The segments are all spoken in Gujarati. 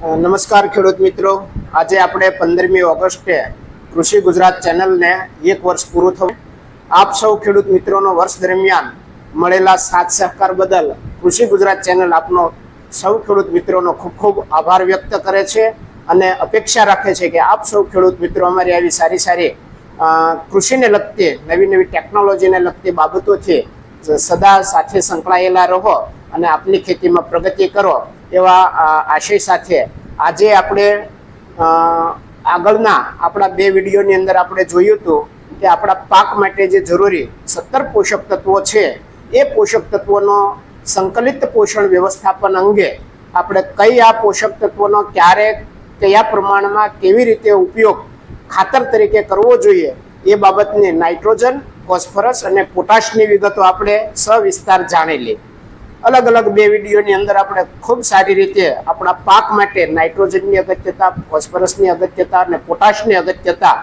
નમસ્કાર ખેડૂત મિત્રો. આજે આપણે પંદરમી ઓગસ્ટે કૃષિ ગુજરાત ચેનલને એક વર્ષ પૂરું થયું આપ સૌ ખેડૂત મિત્રોનો વર્ષ દરમિયાન મળેલા સાથ સહકાર બદલ કૃષિ ગુજરાત ચેનલ આપનો સૌ ખેડૂત મિત્રોનો ખૂબ ખૂબ આભાર વ્યક્ત કરે છે અને અપેક્ષા રાખે છે કે આપ સૌ ખેડૂત મિત્રો અમારી આવી સારી સારી કૃષિને લગતી, નવી નવી ટેકનોલોજીને લગતી બાબતોથી સદા સાથે સંકળાયેલા રહો અને આપની ખેતીમાં પ્રગતિ કરો. એવા આશય સાથે આજે આપણે આગળના આપણા બે વિડીયોની અંદર આપણે જોયું હતું કે આપણા પાક માટે જે જરૂરી સત્તર પોષક તત્વો છે, એ પોષક તત્વોનો સંકલિત પોષણ વ્યવસ્થાપન અંગે આપણે આ પોષક તત્વોનો ક્યારે, કયા પ્રમાણમાં કેવી રીતે ઉપયોગ ખાતર તરીકે કરવો જોઈએ, એ બાબતની નાઇટ્રોજન, ફોસ્ફરસ અને પોટાશની વિગતો આપણે સવિસ્તાર જાણેલી અલગ અલગ બે વિડીયોની અંદર આપણે ખૂબ સારી રીતે આપણા પાક માટે નાઇટ્રોજનની અગત્યતા, ફોસ્ફરસની અગત્યતા અને પોટાશની અગત્યતા,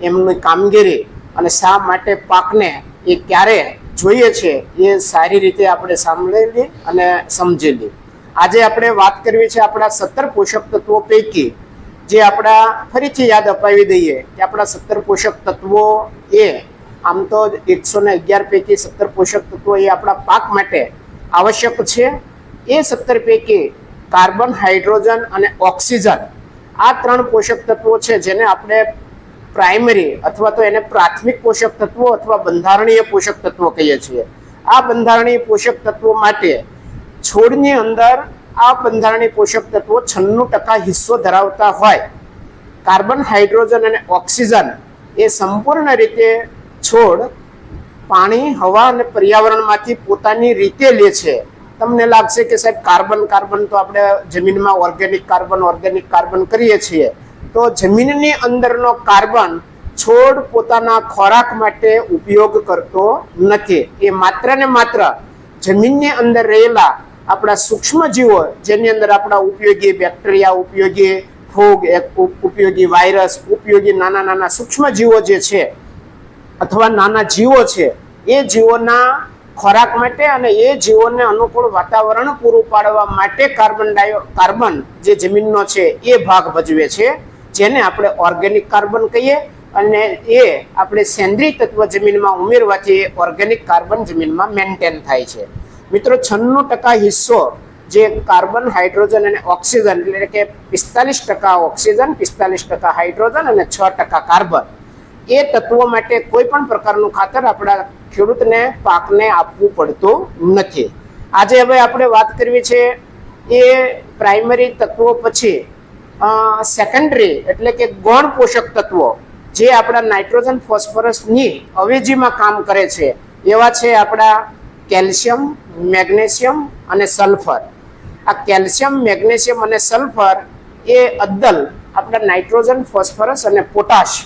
એમની કામગીરી અને શા માટે પાકને એ ક્યારે જોઈએ છે એ સારી રીતે આપણે સાંભળેલી અને સમજેલી. આજે આપણે વાત કરવી છે આપણા સત્તર પોષક તત્વો પૈકી, જે આપણા ફરીથી યાદ અપાવી દઈએ કે આપણા સત્તર પોષક તત્વો એ આમ તો એકસો ને અગિયાર પૈકી સત્તર પોષક તત્વો એ આપણા પાક માટે આવશ્યક છે. એ સત્તર પૈકી કાર્બન, હાઇડ્રોજન અને ઓક્સિજન આ ત્રણ પોષક તત્વો છે જેને આપણે પ્રાઇમરી અથવા તો એને પ્રાથમિક પોષક તત્વો અથવા બંધારણીય પોષક તત્વો કહીએ છીએ. આ બંધારણીય પોષક તત્વો માટે છોડની અંદર આ બંધારણીય પોષક તત્વો છન્નું ટકા હિસ્સો ધરાવતા હોય. કાર્બન, હાઇડ્રોજન અને ઓક્સિજન એ સંપૂર્ણ રીતે છોડ પાણી, હવા અને પર્યાવરણમાંથી પોતાની રીતે લે છે. તમને લાગશે કે સાહેબ કાર્બન કાર્બન તો આપણે જમીનમાં ઓર્ગેનિક કાર્બન ઓર્ગેનિક કાર્બન કરીએ છીએ. તો જમીનની અંદરનો કાર્બન છોડ પોતાના ખોરાક માટે ઉપયોગ કરતો નથી. એ માત્ર ને માત્ર જમીનની અંદર રહેલા આપણા સૂક્ષ્મ જીવો જેની અંદર આપણા ઉપયોગી બેક્ટેરિયા, ઉપયોગી ફૂગ ઉપયોગી વાયરસ, ઉપયોગી નાના નાના સૂક્ષ્મ જીવો જે છે અથવા નાના જીવો છે, એ જીવોના ખોરાક માટે અને એ જીવોને અનુકૂળ વાતાવરણ પૂરું પાડવા માટે કાર્બન ડાયો, કાર્બન જે જમીનનો છે, એ ભાગ ભજવે છે, જેને આપણે ઓર્ગેનિક કાર્બન કહીએ અને એ આપણે સેન્દ્રીય તત્વ જમીનમાં ઉમેરવાથી ઓર્ગેનિક કાર્બન જમીનમાં મેન્ટેન થાય છે. મિત્રો, છન્નું ટકા હિસ્સો જે કાર્બન, હાઇડ્રોજન અને ઓક્સિજન, એટલે કે પિસ્તાલીસ ટકા ઓક્સિજન, પિસ્તાલીસ ટકા હાઇડ્રોજન અને છ ટકા કાર્બન એ તત્વો માટે કોઈ પણ પ્રકારનું ખાતર આપણા ખેડૂતને, પાકને આપવું પડતું નથી. આજે હવે આપણે વાત કરવી છે એ પ્રાઇમરી તત્વો પછી સેકન્ડરી એટલે કે ગૌણ પોષક તત્વો, જે આપણા નાઇટ્રોજન ફોસ્ફરસની અવેજીમાં કામ કરે છે. એવા છે આપણા કેલ્શિયમ, મેગ્નેશિયમ અને સલ્ફર. આ કેલ્શિયમ, મેગ્નેશિયમ અને સલ્ફર એ અદ્દલ આપણા નાઇટ્રોજન, ફોસ્ફરસ અને પોટાશ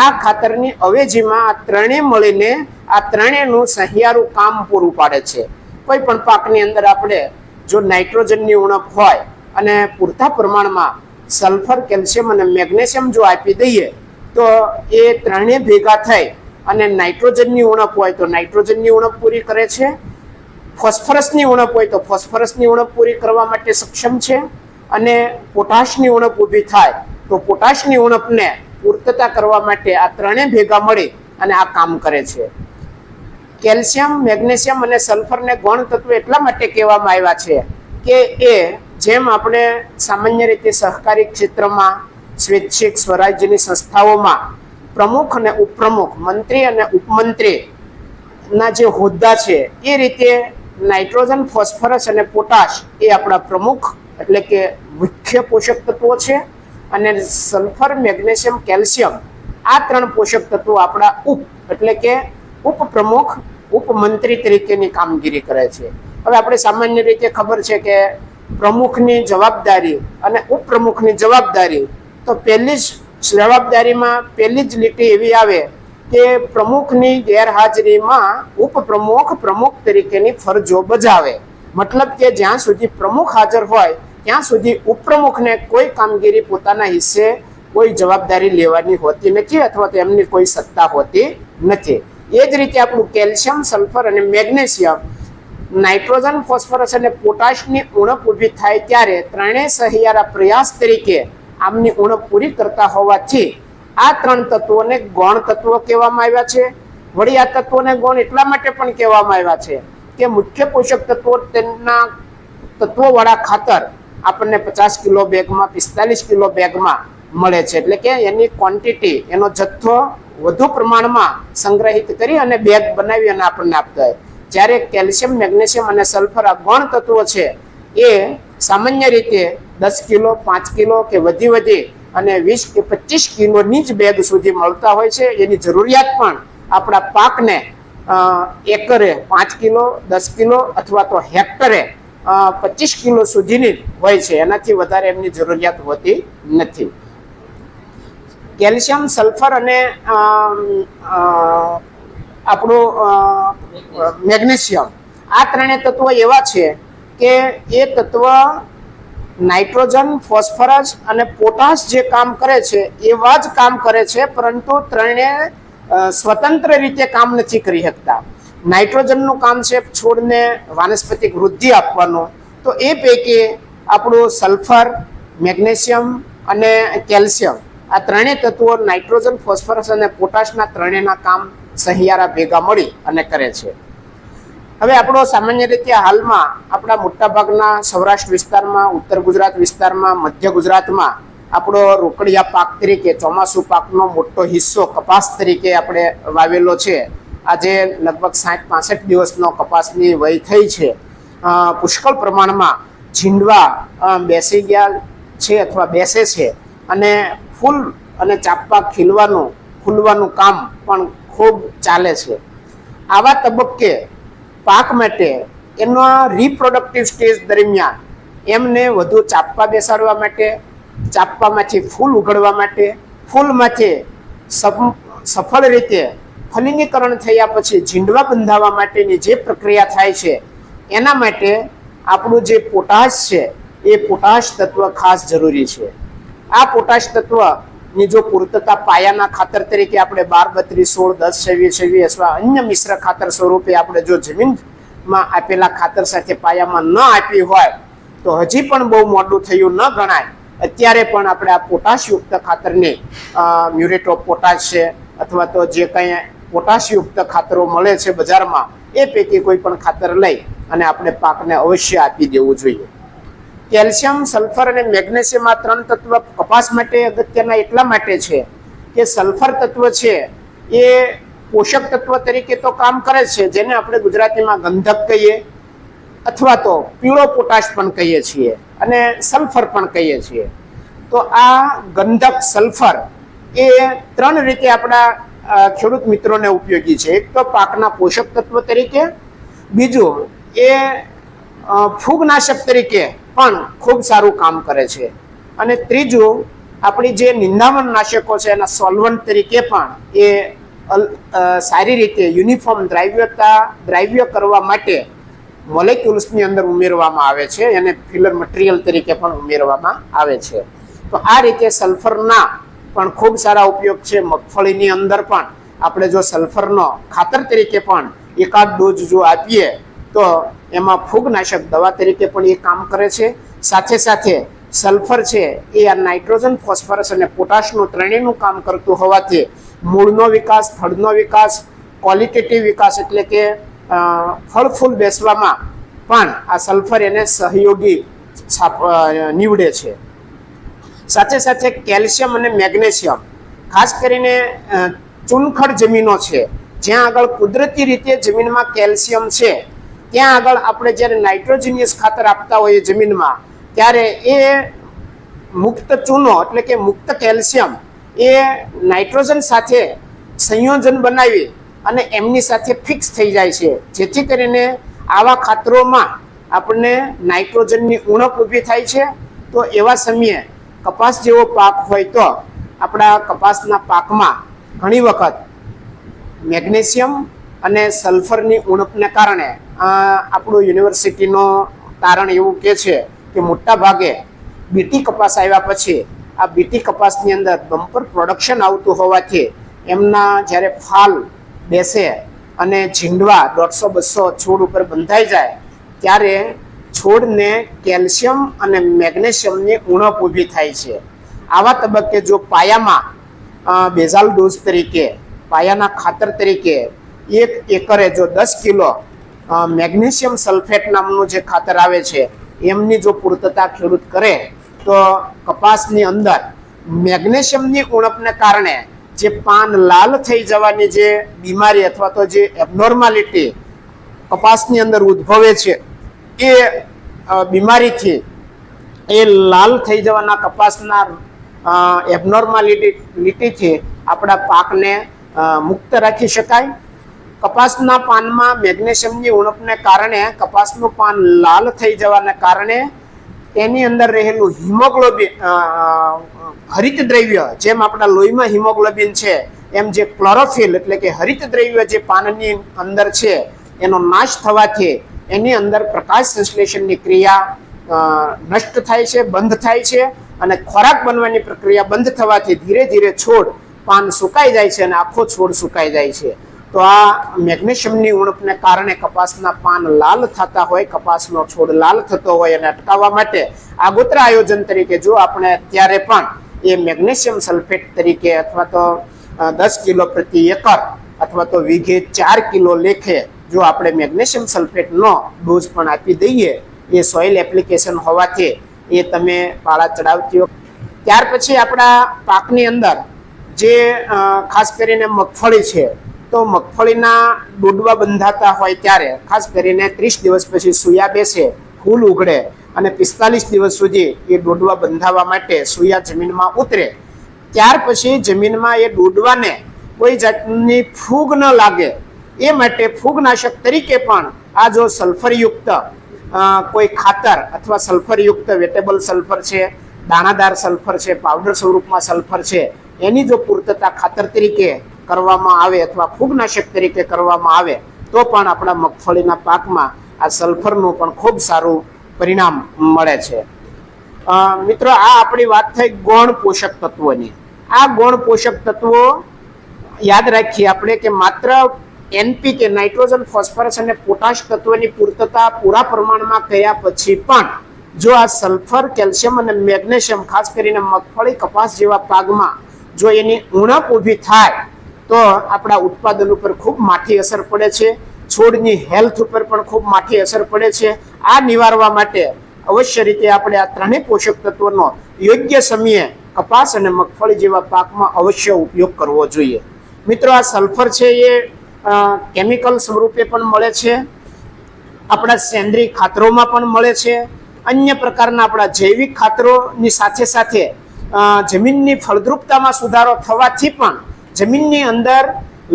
આ ખાતરની અવેજીમાં આ ત્રણેય મળીને આ ત્રણેયનું સહિયારું કામ પૂરું પાડે છે. કોઈ પણ પાકની અંદર આપણે જો નાઇટ્રોજનની ઉણપ હોય અને પૂરતા પ્રમાણમાં સલ્ફર, કેલ્શિયમ અને મેગ્નેશિયમ જો આપી દઈએ, તો એ ત્રણેય ભેગા થઈ અને નાઇટ્રોજનની ઉણપ હોય તો નાઇટ્રોજનની ઉણપ પૂરી કરે છે. ફોસ્ફરસની ઉણપ હોય તો ફોસ્ફરસની ઉણપ પૂરી કરવા માટે સક્ષમ છે. અને પોટાશની ઉણપ ઊભી થાય તો પોટાશની ઉણપને પૂર્તતા કરવા માટે આ ત્રણેય ભેગા મળી અને આ કામ કરે છે. કેલ્શિયમ, મેગ્નેશિયમ અને સલ્ફરને ગૌણ તત્વ એટલા માટે કહેવામાં આવ્યા છે કે એ જેમ આપણે સામાન્ય રીતે સહકારી ક્ષેત્રમાં, સ્વૈચ્છિક સ્વરાજ્યની સંસ્થાઓમાં પ્રમુખ અને ઉપપ્રમુખ, મંત્રી અને ઉપમંત્રીના જે હોદ્દા છે, એ રીતે નાઇટ્રોજન, ફોસ્ફરસ અને પોટાશ એ આપણા પ્રમુખ એટલે કે મુખ્ય પોષક તત્વો છે. અને સલ્ફર મેગ્નેશિયમ કેલ્શિયમ આ ત્રણ પોષક તત્વો આપણા ઉપ એટલે કે ઉપપ્રમુખ ઉપમંત્રી તરીકેની કામગીરી કરે છે. હવે આપણે સામાન્ય રીતે ખબર છે કે પ્રમુખની જવાબદારી અને ઉપપ્રમુખની જવાબદારી તો પહેલી જ જવાબદારીમાં પહેલી જ લીટી એવી આવે કે પ્રમુખની ગેરહાજરીમાં ઉપપ્રમુખ પ્રમુખ તરીકેની ફરજો બજાવે. મતલબ કે જ્યાં સુધી પ્રમુખ હાજર હોય ત્યાં સુધી ઉપપ્રમુખને કોઈ કામગીરી પોતાના હિસ્સે કોઈ જવાબદારી લેવાની હોતી નથી અથવા તો એમની કોઈ સત્તા હોતી નથી. એ જ રીતે આપણું કેલ્શિયમ, સલ્ફર અને મેગ્નેશિયમ, નાઇટ્રોજન, ફોસ્ફરસ અને પોટાશની ઉણપ ઊભી થાય ત્યારે ત્રણેય સહિયારા પ્રયાસ તરીકે આમની ઉણપ પૂરી કરતા હોવાથી આ ત્રણ તત્વોને ગૌણ તત્વો કહેવામાં આવ્યા છે. વળી આ તત્વોને ગૌણ એટલા માટે પણ કહેવામાં આવ્યા છે કે મુખ્ય પોષક તત્વો તેમના તત્વોવાળા ખાતર આપણને પચાસ કિલો બેગમાં, પિસ્તાલીસ કિલો બેગમાં મળે છે. એટલે કે એની ક્વોન્ટિટી એનો જથ્થો વધુ પ્રમાણમાં સંગ્રહિત કરી અને બેગ બનાવી અને આપણને આપતા હોય. જ્યારે કેલ્શિયમ, મેગ્નેશિયમ અને સલ્ફર આ ગૌણ તત્વો છે, એ સામાન્ય રીતે દસ કિલો, પાંચ કિલો કે વધી વધી અને વીસ કે પચીસ કિલોની જ બેગ સુધી મળતા હોય છે. એની જરૂરિયાત પણ આપણા પાકને એકરે પાંચ કિલો, દસ કિલો અથવા તો હેક્ટરે પચીસ કિલો સુધીની હોય છે. એનાથી વધારે એમની જરૂરિયાત હોતી નથી. કેલ્શિયમ, સલ્ફર અને આપણું મેગ્નેશિયમ. આ ત્રણેય તત્વો એવા છે કે એ તત્વ નાઇટ્રોજન, ફોસ્ફરસ અને પોટાશ જે કામ કરે છે, એવા જ કામ કરે છે, પરંતુ ત્રણે સ્વતંત્ર રીતે કામ નથી કરી શકતા. નાઇટ્રોજનનું કામ છે છોડને વાનસ્પતિક વૃદ્ધિ આપવાનું. તો એ પૈકી આપણું સલ્ફર, મેગ્નેશિયમ અને કેલ્શિયમ, આ ત્રણેય તત્વો નાઇટ્રોજન, ફોસ્ફરસ અને પોટાશના ત્રણેયના કામ સહિયારા ભેગા મળી અને કરે છે. હવે આપણો સામાન્ય રીતે હાલમાં આપણા મોટાભાગના સૌરાષ્ટ્ર વિસ્તારમાં, ઉત્તર ગુજરાત વિસ્તારમાં, મધ્ય ગુજરાતમાં આપણો રોકડિયા પાક તરીકે ચોમાસું પાકનો મોટો હિસ્સો કપાસ તરીકે આપણે વાવેલો છે. આજે લગભગ સાઠ પાસઠ દિવસનો કપાસની વય થઈ છે. પુષ્કળ પ્રમાણમાં ઝીંડવા બેસી ગયા છે અથવા બેસે છે અને ફૂલ અને ચાપા ખીલવાનું ફૂલવાનું કામ પણ ખૂબ ચાલે છે. આવા તબક્કે પાક માટે એનો રિપ્રોડક્ટિવ સ્ટેજ દરમિયાન એમને વધુ ચાપવા બેસાડવા માટે ચાપવામાંથી ફૂલ ઉઘડવા માટે, ફૂલમાંથી સફ- સફળ રીતે ફલિનીકરણ થયા પછી ઝીંડવા બંધાવવા માટેની જે પ્રક્રિયા થાય છે, એના માટે આપણું જે પોટાશ છે, એ પોટાશ તત્વ ખાસ જરૂરી છે. આ પોટાશ તત્વની જો પૂર્તતા પાયાના ખાતર તરીકે આપણે બાર, બત્રીસ, સોળ, દસ, છવ્વીસ છવ્વીસ અથવા અન્ય મિશ્ર ખાતર સ્વરૂપે આપણે જો જમીનમાં આપેલા ખાતર સાથે પાયામાં ન આપી હોય, તો હજી પણ બહુ મોડું થયું ન ગણાય. અત્યારે પણ આપણે આ પોટાશયુક્ત ખાતરની મ્યુરેટ ઓફ પોટાશ છે, અથવા તો જે કંઈ પોટાશયુક્ત ખાતરો મળે છે બજારમાં, એ પૈકી કોઈ પણ ખાતર લઈ અને આપણે પાકને અવશ્ય આપી દેવું જોઈએ. કેલ્શિયમ, સલ્ફર અને મેગ્નેશિયમ આ ત્રણ તત્વ કપાસ માટે અગત્યના એટલા માટે છે કે સલ્ફર તત્વ છે એ પોષક તત્વ તરીકે તો કામ કરે છે, જેને આપણે ગુજરાતીમાં ગંધક કહીએ અથવા તો પીળો પોટાશ પણ કહીએ છીએ અને સલ્ફર પણ કહીએ છીએ. તો આ ગંધક સલ્ફર એ ત્રણ રીતે આપણા ખેડૂત મિત્રોને ઉપયોગી છે. એક તો પાકના પોષક તત્વ તરીકે, બીજું એ ફૂગનાશક તરીકે પણ ખૂબ સારું કામ કરે છે. અને ત્રીજું, આપણી જે નિંદામણ નાશકો છે એના સોલ્વન્ટ તરીકે પણ એ સારી રીતે યુનિફોર્મ દ્રાવ્યતા, દ્રાવ્ય કરવા માટે મોલેક્યુલ્સની અંદર ઉમેરવામાં આવે છે. એને ફિલર મટીરિયલ તરીકે પણ ઉમેરવામાં આવે છે. તો આ રીતે સલ્ફરના પણ ખૂબ સારા ઉપયોગ છે મગફળીની અંદર પણ. આપણે જો સલ્ફરનો ખાતર તરીકે પણ એકાદ ડોઝ જો આપીએ, તો એમાં ફૂગનાશક દવા તરીકે પણ એ કામ કરે છે. સાથે સાથે સલ્ફર છે એ આ નાઇટ્રોજન, ફોસ્ફરસ અને પોટાશનું ત્રણેયનું કામ કરતું હોવાથી મૂળનો વિકાસ થડનો વિકાસ, ક્વોલિટેટિવ વિકાસ એટલે કે ફળ ફૂલ બેસવામાં પણ આ સલ્ફર એને સહયોગી નીવડે છે. સાથે સાથે કેલ્શિયમ અને મેગ્નેશિયમ. ખાસ કરીને ચુનખડ જમીનો છે. જ્યાં આગળ કુદરતી રીતે જમીનમાં કેલ્શિયમ છે, ત્યાં આગળ આપણે જ્યારે નાઇટ્રોજિનિયસ ખાતર આપતા હોઈએ જમીનમાં, ત્યારે એ મુક્ત ચૂનો એટલે કે મુક્ત કેલ્શિયમ એ નાઇટ્રોજન સાથે સંયોજન બનાવી અને એમની સાથે ફિક્સ થઈ જાય છે. જેથી કરીને આવા ખાતરોમાં આપણને નાઇટ્રોજનની ઉણપ ઊભી થાય છે. તો એવા સમયે કપાસ જેવો પાક હોય તો આપણા કપાસના પાકમાં ઘણી વખત મેગ્નેશિયમ અને સલ્ફરની ઉણપને કારણે આપણું યુનિવર્સિટીનો તારણ એવું કે છે કે મોટા ભાગે બીટી કપાસ આવ્યા પછી આ બીટી કપાસની અંદર બમ્પર પ્રોડક્શન આવતું હોવાથી એમના જ્યારે ફાલ બેસે અને ઝીંડવા દોઢસો બસો છોડ ઉપર બંધાઈ જાય, ત્યારે છોડને કેલ્શિયમ અને મેગ્નેશિયમની ઉણપ ઊભી થાય છે. આવા તબક્કે જો પાયામાં બેઝાલ ડોઝ તરીકે, પાયાના ખાતર તરીકે એક એકરે જો દસ કિલો મેગ્નેશિયમ સલ્ફેટ નામનું જે ખાતર આવે છે, એમની જો પૂર્તતા ખેડૂત કરે, તો કપાસની અંદર મેગ્નેશિયમની ઉણપને કારણે જે પાન લાલ થઈ જવાની જે બીમારી અથવા તો જે એબનોર્માલિટી કપાસની અંદર ઉદ્ભવે છે એ બીમારીથી એ લાલ થઈ જવાના કપાસના એબનોર્માલિટીથી આપણા પાકને મુક્ત રાખી શકાય. કપાસના પાનમાં મેગ્નેશિયમની ઉણપને કારણે કપાસનું પાન લાલ થઈ જવાને કારણે તેની અંદર રહેલું હિમોગ્લોબિન હરિત દ્રવ્ય, જેમ આપણા લોહીમાં હિમોગ્લોબિન છે, એમ જે ક્લોરોફિલ એટલે કે હરિત દ્રવ્ય જે પાનની અંદર છે, એનો નાશ થવાથી એની અંદર પ્રકાશ સંશ્લેષણની ક્રિયા નષ્ટ થાય છે, બંધ થાય છે અને ખોરાક બનવાની પ્રક્રિયા બંધ થવાથી ધીરે ધીરે છોડ પાન સુકાઈ જાય છે અને આખો છોડ સુકાઈ જાય છે. તો આ મેગ્નેશિયમની ઉણપને કારણે કપાસના પાન લાલ થતા હોય, કપાસનો છોડ લાલ થતો હોય અને અટકાવવા માટે આગોતરા આયોજન તરીકે જો આપણે અત્યારે પણ એ મેગ્નેશિયમ સલ્ફેટ તરીકે અથવા તો દસ કિલો પ્રતિ એકર અથવા તો વીઘે ચાર કિલો લેખે જો આપણે મેગ્નેશિયમ સલ્ફેટનો ડોઝ પણ આપી દઈએ, એ સોઇલ એપ્લિકેશન હોવાથી એ તમે પાળા ચડાવતી ત્યાર પછી આપણા પાકની અંદર જે ખાસ કરીને મગફળી છે, તો મગફળીના ડોડવા બંધાતા હોય ત્યારે, ખાસ કરીને ત્રીસ દિવસ પછી સુયા બેસે, ફૂલ ઉઘડે અને પિસ્તાલીસ દિવસ સુધી એ ડોડવા બંધાવવા માટે સુયા જમીનમાં ઉતરે. ત્યાર પછી જમીનમાં એ ડોડવાને કોઈ જાતની ફૂગ ન લાગે એ માટે ફૂગનાશક તરીકે પણ આ જો સલ્ફરયુક્ત કોઈ ખાતર અથવા સલ્ફરયુક્ત વેટેબલ સલ્ફર છે, દાણાદાર સલ્ફર છે, પાવડર સ્વરૂપમાં સલ્ફર છે, એની જો પૂર્તતા ખાતર તરીકે કરવામાં આવે અથવા ફૂગનાશક તરીકે કરવામાં આવે, તો પણ આપણા મગફળીના પાકમાં આ સલ્ફરનું પણ ખૂબ સારું પરિણામ મળે છે. મિત્રો, આ આપણી વાત થઈ ગૌણ પોષક તત્વોની. આ ગૌણ પોષક તત્વો યાદ રાખીએ આપણે કે માત્ર એનપીકે નાઇટ્રોજન, ફોસ્ફરસ અને પોટાશ તત્વની પૂર્તતા પૂરા પ્રમાણમાં કર્યા પછી પણ જો આ સલ્ફર, કેલ્શિયમ અને મેગ્નેશિયમ, ખાસ કરીને મગફળી, કપાસ જેવા પાકમાં જો એની ઉણપ ઊભી થાય, તો આપણા ઉત્પાદન ઉપર ખૂબ માઠી અસર પડે છે. છોડની હેલ્થ ઉપર પણ ખૂબ માઠી અસર પડે છે. આ નિવારવા માટે અવશ્ય રીતે આપણે આ ત્રણેય પોષક તત્વોનો યોગ્ય સમયે કપાસ અને મગફળી જેવા પાકમાં અવશ્ય ઉપયોગ કરવો જોઈએ. મિત્રો, આ સલ્ફર છે એ કેમિકલ સ્વરૂપે પણ મળે છે. આપણા સેન્દ્રીય ખાતરોમાં પણ મળે છે. અન્ય પ્રકારના આપણા જૈવિક ખાતરોની સાથે સાથે જમીનની ફળદ્રુપતામાં સુધારો થવાથી પણ જમીનની અંદર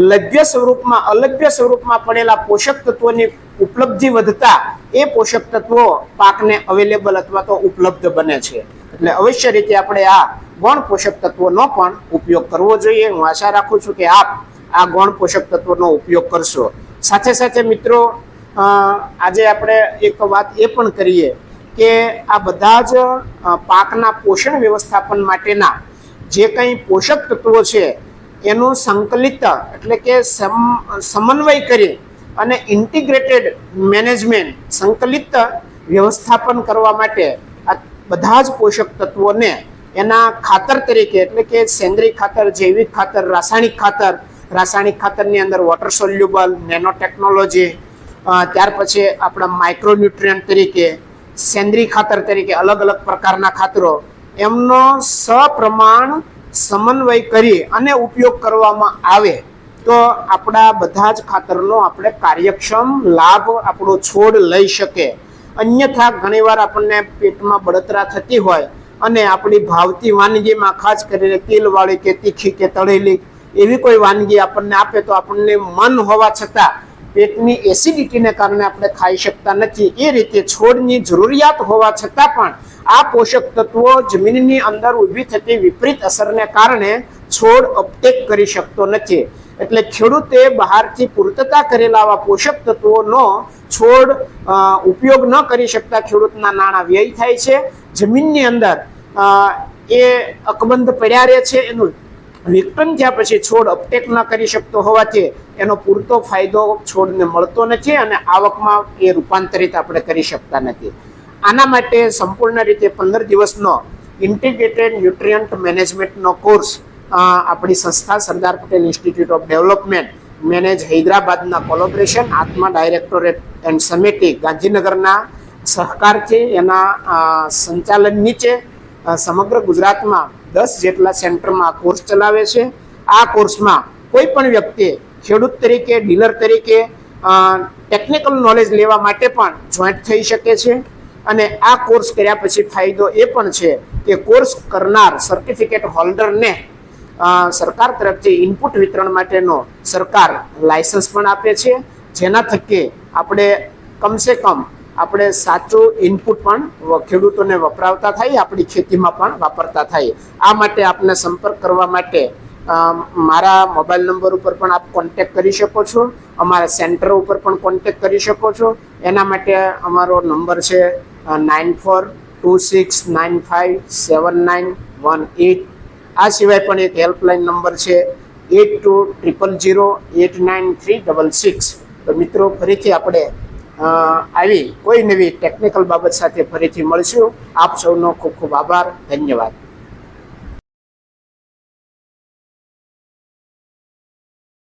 લભ્ય સ્વરૂપમાં, અલભ્ય સ્વરૂપમાં પડેલા પોષક તત્વોની ઉપલબ્ધિ વધતા એ પોષક તત્વો પાકને અવેલેબલ અથવા તો ઉપલબ્ધ બને છે. એટલે અવશ્ય રીતે આપણે આ ગૌણ પોષક તત્વોનો પણ ઉપયોગ કરવો જોઈએ. હું આશા રાખું છું કે આપ આ ગૌણ પોષક તત્વોનો ઉપયોગ કરશો. સાથે સાથે મિત્રો આજે આપણે એક વાત એ પણ કરીએ કે આ બધા જ પાકના પોષણ વ્યવસ્થાપન માટેના જે કંઈ પોષક તત્વો છે, એનું સંકલિત એટલે કે સમન્વય કરી અને ઇન્ટિગ્રેટેડ મેનેજમેન્ટ સંકલિત વ્યવસ્થાપન કરવા માટે આ બધા જ પોષક તત્વોને એના ખાતર તરીકે એટલે કે સેન્દ્રિય ખાતર, જૈવિક ખાતર, રાસાયણિક ખાતર રાસાયણિક ખાતરની અંદર વોટર સોલ્યુબલ નેનો ટેકનોલોજી ત્યાર પછી આપણા માઇક્રોન્યુટ્રિયન્ટ તરીકે, સેન્દ્રિય ખાતર તરીકે અલગ અલગ પ્રકારના ખાતરો, એમનો સપ્રમાણ સમન્વય કરી અને ઉપયોગ કરવામાં આવે તો આપણા બધા જ ખાતરનો આપણે કાર્યક્ષમ લાભ, આપણો છોડ લઈ શકે. અન્યથા ઘણીવાર આપણને પેટમાં બળતરા થતી હોય અને આપણી ભાવતી વાનગીમાં ખાસ કરીને તેલવાળી કે તીખી કે તળેલી એવી કોઈ વાનગી આપણને આપે તો આપણને મન હોવા છતાં પેટની એસિડિટીને કારણે આપણે ખાઈ શકતા નથી. એ રીતે છોડની જરૂરિયાત હોવા છતાં પણ આ પોષક તત્વો જમીનની અંદર ઊભી થતી વિપરીત અસરને કારણે છોડ અપટેક કરી શકતો નથી. એટલે ખેડૂતે બહારથી પૂર્તતા કરેલા આવા પોષક તત્વોનો છોડ ઉપયોગ ન કરી શકતા ખેડૂતના નાણાં વ્યય થાય છે. જમીનની અંદર એ અકબંધ પડ્યા રહે છે, એનું વિક્ટમ થયા પછી છોડ અપટેક ન કરી શકતો હોવાથી એનો પૂરતો ફાયદો છોડને મળતો નથી અને આવકમાં એ રૂપાંતરિત આપણે કરી શકતા નથી. આના માટે સંપૂર્ણ રીતે પંદર દિવસનો ઇન્ટિગ્રેટેડ ન્યુટ્રિયન્ટ મેનેજમેન્ટનો કોર્સ આપણી સંસ્થા Sardar Patel institute of development manage હૈદરાબાદના collaboration ATMA directorate and સમિટી ગાંધીનગરના સહકારથી એના સંચાલન નીચે સમગ્ર ગુજરાતમાં દસ જેટલા સેન્ટરમાં કોર્સ ચલાવે છે. આ કોર્સમાં કોઈ પણ વ્યક્તિ ખેડૂત તરીકે, ડીલર તરીકે ટેકનિકલ નોલેજ લેવા માટે પણ જોઈન્ટ થઈ શકે છે. અને આ કોર્સ કર્યા પછી ફાયદો એ પણ છે કે કોર્સ કરનાર સર્ટિફિકેટ હોલ્ડરને સરકાર તરફથી ઇનપુટ વિતરણ માટેનો સરકાર લાયસન્સ પણ આપે છે. જેના થકી આપણે કમસે કમ આપણે સાચું ઇનપુટ પણ ખેડૂતોને વપરાવતા થાય, આપણી ખેતીમાં પણ વાપરતા થાય. આ માટે આપને સંપર્ક કરવા માટે મારા મોબાઈલ નંબર ઉપર પણ આપ કોન્ટેક કરી શકો છો. અમારા સેન્ટર ઉપર પણ કોન્ટેક કરી શકો છો. એના માટે અમારો નંબર છે nine four two six, nine five, seven nine, one eight. આ સિવાય પણ એક હેલ્પલાઇન નંબર છે, eight two triple zero eight nine three double six. તો મિત્રો, ફરીથી આપણે આવી કોઈ નવી ટેકનિકલ બાબત સાથે ફરીથી મળશું. આપ સૌનો ખૂબ ખૂબ આભાર. ધન્યવાદ.